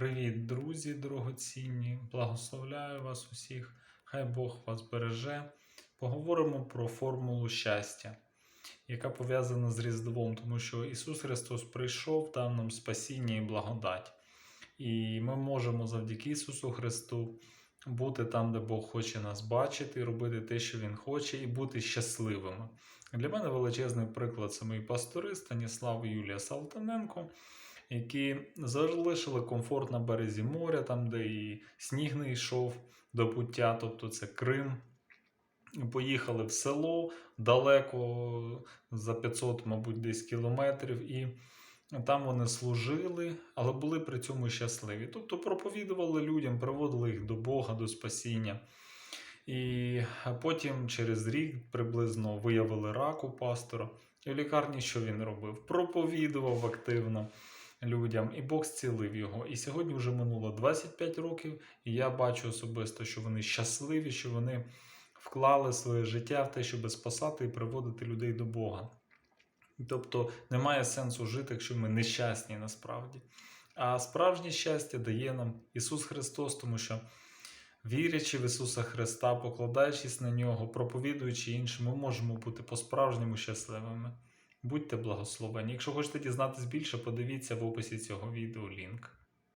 Привіт, друзі, дорогоцінні! Благословляю вас усіх, хай Бог вас береже. Поговоримо про формулу щастя, яка пов'язана з Різдвом, тому що Ісус Христос прийшов, дав нам спасіння і благодать. І ми можемо завдяки Ісусу Христу бути там, де Бог хоче нас бачити, робити те, що Він хоче, і бути щасливими. Для мене величезний приклад це мої пастори Станіслав і Юлія Салтаненко які залишили комфорт на березі моря, там, де і сніг не йшов до пуття, тобто це Крим. Поїхали в село далеко, за 500, мабуть, десь кілометрів, і там вони служили, але були при цьому щасливі. Тобто проповідували людям, приводили їх до Бога, до спасіння. І потім через рік приблизно виявили рак у пастора. І в лікарні що він робив? Проповідував активно людям, і Бог зцілив його. І сьогодні вже минуло 25 років, і я бачу особисто, що вони щасливі, що вони вклали своє життя в те, щоб спасати і приводити людей до Бога. Тобто немає сенсу жити, якщо ми нещасні насправді. А справжнє щастя дає нам Ісус Христос, тому що вірячи в Ісуса Христа, покладаючись на Нього, проповідуючи іншим, ми можемо бути по-справжньому щасливими. Будьте благословені. Якщо хочете дізнатись більше, подивіться в описі цього відео лінк.